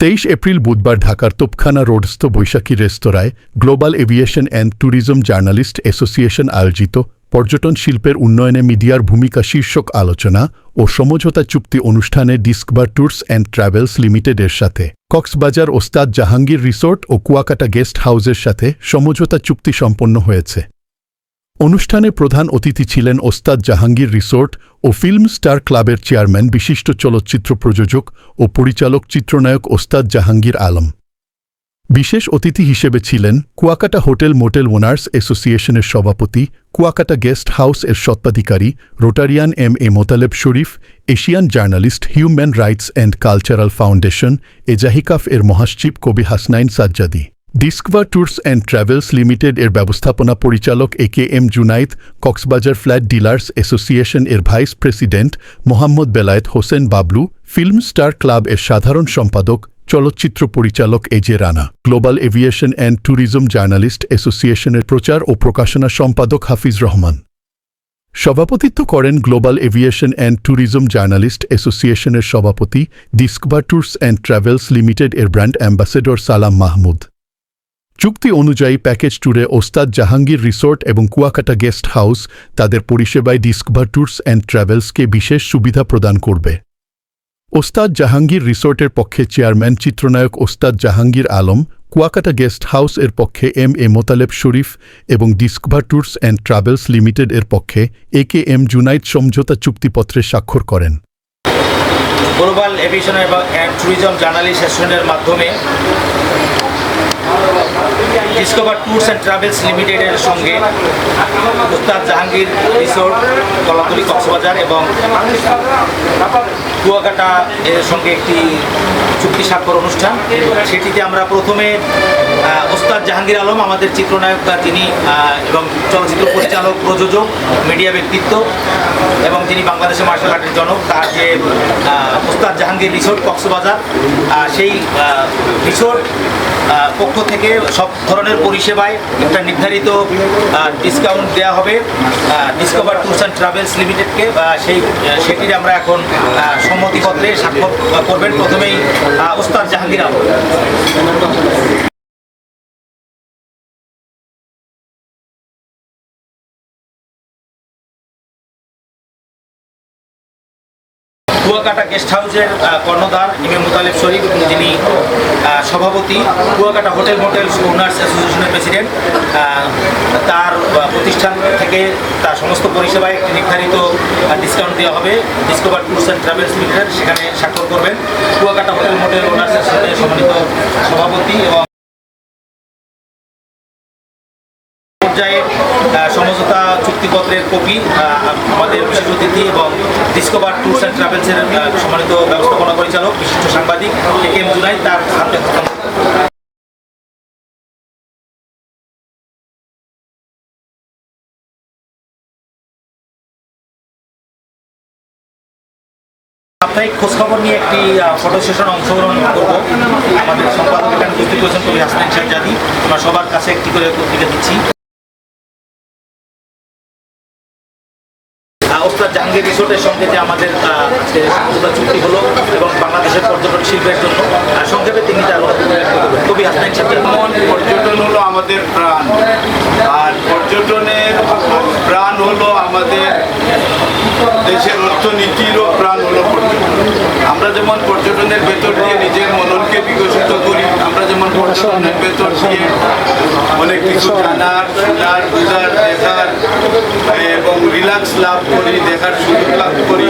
তেইশ এপ্রিল বুধবার ঢাকার তোপখানা রোডস্থ বৈশাখী রেস্তোরাঁয় global aviation and tourism journalist association আয়োজিত পর্যটন শিল্পের উন্নয়নে মিডিয়ার ভূমিকা শীর্ষক আলোচনা ও সমঝোতা চুক্তি অনুষ্ঠানে ডিসকভার ট্যুরস অ্যান্ড ট্রাভেলস লিমিটেডের সাথে, কক্সবাজার ওস্তাদ জাহাঙ্গীর রিসোর্ট ও কুয়াকাটা গেস্ট হাউসের সাথে সমঝোতা চুক্তি সম্পন্ন হয়েছে। অনুষ্ঠানে প্রধান অতিথি ছিলেন ওস্তাদ জাহাঙ্গীর রিসোর্ট ও ফিল্ম স্টার ক্লাবের চেয়ারম্যান, বিশিষ্ট চলচ্চিত্র প্রযোজক ও পরিচালক চিত্রনায়ক ওস্তাদ জাহাঙ্গীর আলম। বিশেষ অতিথি হিসেবে ছিলেন কুয়াকাটা হোটেল মোটেল ওনার্স অ্যাসোসিয়েশনের সভাপতি, কুয়াকাটা গেস্ট হাউস এর স্বত্বাধিকারী, rotarian M A Motaleb Sharif, Asian journalist, human rights and cultural foundation এজাহিকাফ এর মহাসচিব কবি Hasnain Sajjadi. Discover tours and travels limited এর ব্যবস্থাপনা পরিচালক A K M Junaid, Cox's Bazar flat dealers association এর vice president Mohammad Belayet Hossain Bablu, film star club এর সাধারণ সম্পাদক, চলচ্চিত্র পরিচালক A J Rana, global aviation and tourism journalist অ্যাসোসিয়েশনের প্রচার ও প্রকাশনা সম্পাদক হাফিজ রহমান। সভাপতিত্ব করেন global aviation and tourism journalist অ্যাসোসিয়েশনের সভাপতি discover tours and travels limited এর ব্র্যান্ড অ্যাম্বাসেডর সালাম মাহমুদ। চুক্তি অনুযায়ী প্যাকেজ ট্যুরে ওস্তাদ জাহাঙ্গীর রিসোর্ট এবং কুয়াকাটা গেস্ট হাউস তাদের পরিষেবায় ডিসকভার ট্যুরস অ্যান্ড ট্রাভেলসকে বিশেষ সুবিধা প্রদান করবে। ওস্তাদ জাহাঙ্গীর রিসোর্টের পক্ষে চেয়ারম্যান, চিত্রনায়ক ওস্তাদ জাহাঙ্গীর আলম, কুয়াকাটা গেস্ট হাউস এর পক্ষে এম এ মোতালেব শরীফ এবং discover tours and travels limited এর পক্ষে এ কে এম জুনাইদ সমঝোতা চুক্তিপত্রে স্বাক্ষর করেন। গ্লোবাল এভিয়েশন এবং ট্যুরিজম জার্নালিস্ট মাধ্যমে ডিসকভার ট্যুরস অ্যান্ড ট্রাভেলস লিমিটেডের সঙ্গে উস্তাদ জাহাঙ্গীর রিসোর্ট, কলাতলি কক্সবাজার এবং কুয়াকাটা এর সঙ্গে একটি চুক্তি স্বাক্ষর অনুষ্ঠান। সেটিতে আমরা প্রথমে ওস্তাদ জাহাঙ্গীর আলম, আমাদের চিত্রনায়ক তিনি এবং চলচ্চিত্র পরিচালক, প্রযোজক, মিডিয়া ব্যক্তিত্ব এবং তিনি বাংলাদেশে মার্শাল আর্টের জনক, তার যে ওস্তাদ জাহাঙ্গীর রিসোর্ট কক্সবাজার সেই রিসোর্ট পক্ষ থেকে সব ধরনের পরিষেবায় একটা নির্ধারিত ডিসকাউন্ট দেওয়া হবে। ডিসকভার ট্যুরস অ্যান্ড ট্রাভেলস লিমিটেডকে সেই সেটির আমরা এখন সম্মতিপত্রে স্বাক্ষর করবেন। প্রথমেই ওস্তাদ জাহাঙ্গীর আলম। কুয়াকাটা গেস্ট হাউসের কর্ণধার ইমে মুতালেব শরীফ, এবং যিনি সভাপতি, কুয়াকাটা হোটেল মোটেল ওনার্স অ্যাসোসিয়েশনের প্রেসিডেন্ট তার প্রতিষ্ঠান থেকে তার সমস্ত পরিষেবায় একটি নির্ধারিত ডিসকাউন্ট দেওয়া হবে discover tours and travels limited সেখানে স্বাক্ষর করবেন। কুয়াকাটা হোটেল মোটেল ওনার্স অ্যাসোসিয়েশনের সম্মানিত সভাপতি এবং পর্যায়ে সমঝোতা চুক্তিপত্রের কপি আমাদের বিশেষ অতিথি এবং ডিসকভার ট্যুরস অ্যান্ড ট্রাভেলসের সম্মানিত ব্যবস্থাপনা পরিচালক, বিশিষ্ট সাংবাদিক এ কে এম জুনাই তার হাতে সাপ্তাহিক খোঁজখবর নিয়ে একটি ফটো সেশন অংশগ্রহণ করব। আমাদের সম্পাদক এখানে উপস্থিত করেছেন কবি হাসনাইন শাহজাদি আমরা সবার কাছে একটি করে পত্রিকা দিচ্ছি। ওস্তাদ জাহাঙ্গীর রিসোর্টের সঙ্গে যে আমাদের চুক্তি হলো এবং বাংলাদেশের পর্যটন শিল্পের জন্য সংক্ষেপে তিনি তার কবি হাসনাইন যেমন পর্যটন হলো আমাদের প্রাণ। আর পর্যটনের প্রাণ হলো আমাদের দেশের অর্থনীতিরও প্রাণ হলো পর্যটন। আমরা যেমন পর্যটনের ভেতর দিয়ে নিজের মননকে বিকশিত করি, আমরা যেমন পর্যটনের ভেতর দিয়ে অনেক কিছু জানার, শোনার, বুঝার, দেখার, এবং রিল্যাক্স লাভ করি, দেখার সুযোগ লাভ করি,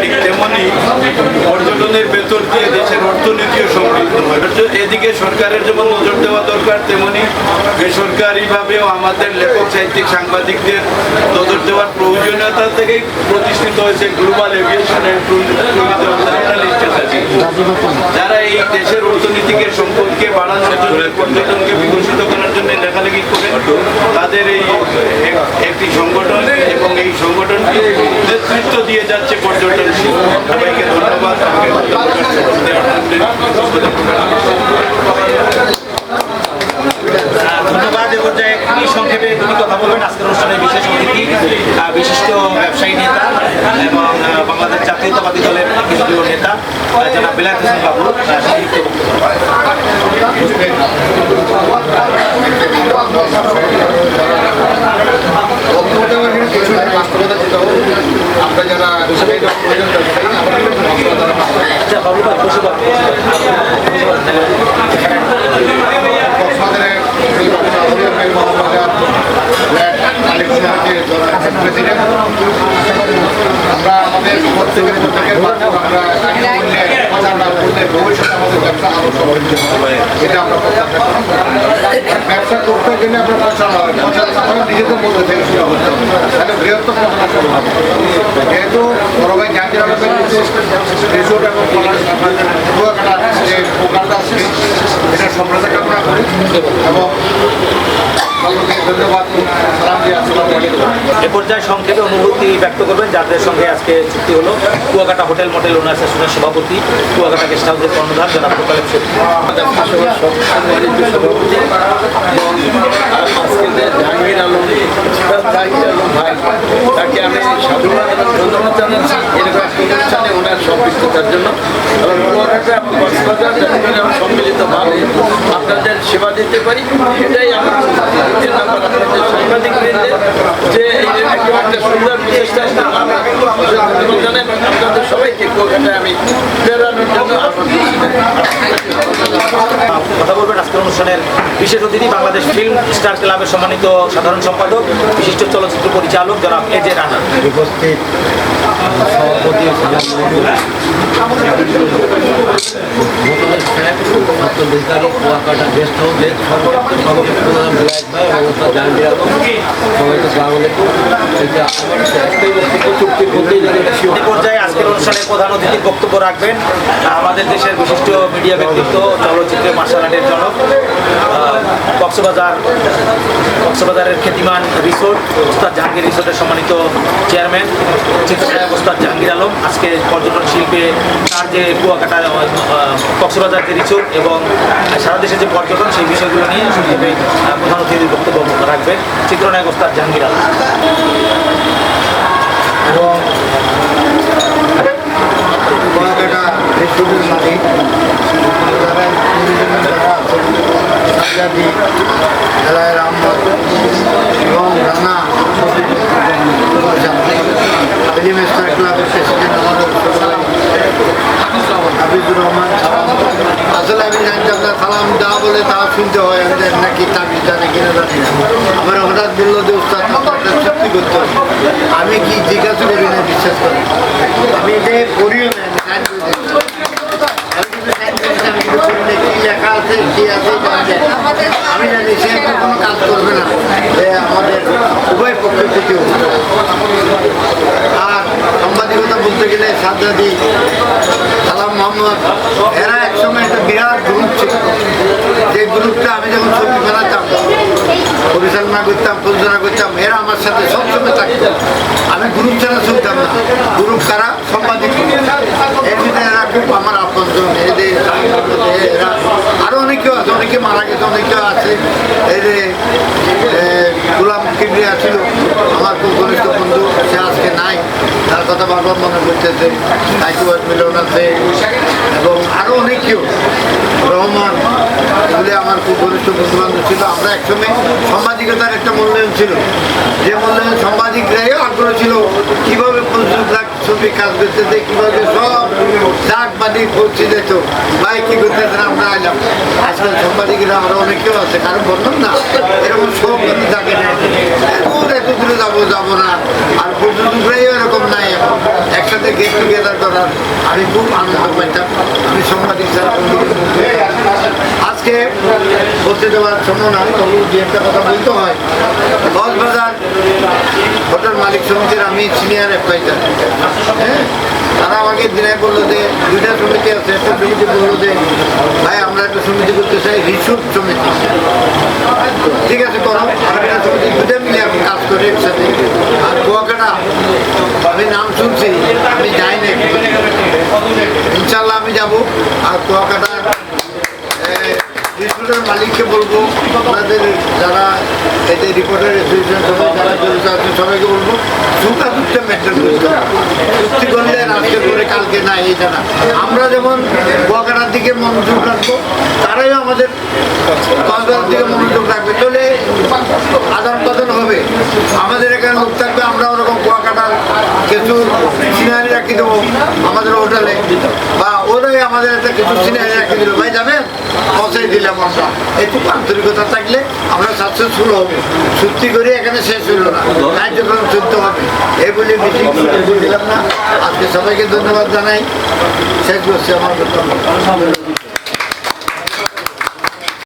ঠিক তেমনই দেশের অর্থনীতিও সমৃদ্ধ হয় এদিকে সরকারের যেমন নজর দেওয়া দরকার, তেমনি বেসরকারিভাবেও আমাদের লেখক, সাহিত্যিক, সাংবাদিকদের নজর দেওয়ার প্রয়োজনীয়তা থেকে প্রতিষ্ঠিত হয়েছে গ্লোবাল এভিয়েশনের যারা এই দেশের অর্থনীতিকে, সম্পদকে বাড়ানোর জন্য, পর্যটনকে বিকশিত করার জন্য লেখালেখি করেন, তাদের এই একটি সংগঠন এবং এই সংগঠনকে নেতৃত্ব দিয়ে যাচ্ছে পর্যটন শিল্প। ধন্যবাদ এ সংক্ষেপে তিনি কথা বলবেন। আজকের অনুষ্ঠানের বিশেষ অতিথি বিশিষ্ট ব্যবসায়ী নেতা এবং বাংলাদেশ জাতীয়তাবাদী দলের কেন্দ্রীয় নেতা আমরা যারা আমরা আমাদের প্রত্যেকের প্রত্যেকের মাধ্যমে আমরা আগে না করলে ভবিষ্যতে আমাদের ব্যবসা আরও এটা আমরা ব্যবসা করতে গেলে আমরা প্রচার হয় প্রচার আমরা নিজেদের মধ্যে থেকে শুরু করতে হবে তাহলে বৃহত্তর প্রচার যেহেতু বড় ভাই রিসোর্ট এবং কুয়াকাটা এ পর্যায়ে সংক্ষেপে অনুভূতি ব্যক্ত করবেন, যাদের সঙ্গে আজকে চুক্তি হলো। কুয়াকাটা হোটেল মোটেল ওনার অ্যাসোসিয়েশনের সভাপতি, কুয়াকাটা গেস্ট হাউসের কর্ণধার জনাব ভাই তাকে আমি সাধুবাদ ধন্যবাদ জানাচ্ছি। এরকম অনুষ্ঠানে ওনার সম্পৃক্ততার জন্য এবং কুয়াকাটা কক্সবাজার সম্মিলিতভাবে আপনাদের সেবা দিতে পারি। এটাই আমার আপনাদের সাংবাদিক যে এই একটা সুন্দর প্রচেষ্টা আমি ধন্যবাদ জানাই এবং আপনাদের সবাইকে কুয়াকাটায় আমি প্রেরণার জন্য কথা বলবেন আজকের অনুষ্ঠানের বিশেষ অতিথি বাংলাদেশ ফিল্ম স্টার ক্লাবের সম্মানিত সাধারণ সম্পাদক বিশিষ্ট চলচ্চিত্র পরিচালক জনাব এ জে রানা। উপস্থিত সভাপতি ছাত্রবিদ্যালয় কুয়াকাটা গেস্ট হাউসের সভাপতি প্রধান বিলাস ভাই এবং তার জাহাঙ্গীর আলম সবাইকে সালাম আলাইকুম আমার একটাই বক্তব্য চুক্তি করতেই জানি পর্যায়ে অনুষ্ঠানে প্রধান অতিথির বক্তব্য রাখবেন। আমাদের দেশের বিশিষ্ট মিডিয়া ব্যক্তিত্ব, চলচ্চিত্রে মার্শাল আর্টের জনক কক্সবাজার, কক্সবাজারের খ্যাতিমান রিসোর্ট ওস্তাদ জাহাঙ্গীর রিসোর্টের সম্মানিত চেয়ারম্যান চিত্রনায়ক ওস্তাদ জাহাঙ্গীর আলম। আজকে পর্যটন শিল্পে তার যে কুয়াকাটা কক্সবাজার যে রিসোর্ট এবং সারা দেশে যে পর্যটন, সেই বিষয়গুলো নিয়ে প্রধান অতিথির বক্তব্য রাখবেন। চিত্রনায়ক ওস্তাদ জাহাঙ্গীর আলম। কুয়াকাটা আছেন সাজ্জাদি এলায়ের এবং রানা ফিলিম স্টার ক্লাবের প্রেসিডেন্ট হাবিবুর রহমান আসলে আমি জানতাম না সালাম যা বলে তা শুনতে হয়, আমি জানি নাকি চাকরি জানে কিনা জানি না আমার হঠাৎ বলল যে, উস্তাদ সত্যি করতে হবে আমি কি জিজ্ঞাসা করি না বিশ্বাস করি আমি এটা করিও না, আমি। আমি না। কি কি জানি না। সে কাজ করবে না আমাদের উভয় পক্ষে ক্ষতি হবে আর সাংবাদিকতা বলতে গেলে সাজ্জাদি সালাম মোহাম্মদ এরা একসময় একটা বিরাট গ্রুপ ছিল যে গ্রুপটা আমি যখন ছবি বানাতাম পরিচালনা করতাম প্রযোজনা করতাম এরা আমার সাথে সবসময় থাকতো। আমি গ্রুপ ছাড়া শুনতাম না। গ্রুপ কারা? সম্পাদিত এর এরা খুব আমার আপনজন এদের এরা আরও অনেকেও আছে অনেকে মারা গেছে অনেকেও আছে। এই যে এ, গোলাম কিবরিয়া ছিল। আমার খুব ঘনিষ্ঠ বন্ধু, সে আজকে নাই। তার কথা বারবার মনে করতেছে সাইকুবাদ মিলন আছে এবং আরও অনেক কেউ, রহমান, এগুলি আমার খুব ঘনিষ্ঠ বন্ধু বান্ধব ছিল। আমরা একসময় সাংবাদিকতার একটা মূল্যায়ন ছিল। যে মূল্যায়ন সাংবাদিকরাই আগ্রহ ছিল কীভাবে পঞ্চাশ ছবি কাজ করতেছে কীভাবে সব ডাক বাদি পৌঁছে যেত ভাই, কী করতেছেন আমরা আইলাম। আজকাল সাংবাদিকরা আরও অনেকেও আছে কারণ বললাম না। এরকম সব কিন্তু থাকে না। এত দূরে যাব যাব না। আর পর্যটকরাই এরকম নাই এখন। একসাথে গেট টুগেদার করার আমি খুব আনন্দ পাইতাম। আমি সাংবাদিক বলতে আজকে বলতে দেওয়ার সময় না, তবু দু একটা কথা বলতে হয়। কক্সবাজার হোটেল মালিক সমিতির আমি সিনিয়র অ্যাডভাইজার হ্যাঁ? তারা আমাকে দিনে বলল যে দুইটা সমিতি আছে, একটা সমিতি বলল যে, ভাই, আমরা একটা সমিতি করতে চাই রিসোর্ট সমিতি। ঠিক আছে, করো। আর একটা সমিতি দুটো মিলে আমি কাজ করি একসাথে। আর কুয়াকাটা, আমি নাম শুনছি, আমি যাই না ইনশাল্লাহ আমি যাব। আর কুয়াকাটা স্কুলের মালিককে বলব ওনাদের যারা এদের রিপোর্টার অ্যাসোসিয়েশন সবাই যারা জড়িত আছে, সবাইকে বলব সুখাদুখটা মেনটেন করতে হবে চুক্তি করলে আজকে করে কালকে না এটা না। আমরা যেমন কুয়াকাটার দিকে মনোযোগ রাখব, তারাই আমাদের কক্সবাজার দিকে মনোযোগ রাখবে। চলে আদান প্রদান হবে। আমাদের এখানে লোক থাকবে, আমরা ওরকম কুয়াকাটার কিছু সিনারি রাখি দেবো, আমাদের হোটেলে। বা ওরাই আমাদের একটা কিছু সিনারি রাখি দিল ভাই, যাবেন? পৌঁছাই দিলাম আমরা। একটু আন্তরিকতা থাকলে আমরা সাকসেসফুল হবে। সত্যি করে এখানে শেষ হইল না। কার্যক্রম চলতে হবে। এই বলে মিটিং দিলাম না। আজকে সবাইকে ধন্যবাদ জানাই। শেষ করছি আমার বক্তব্য।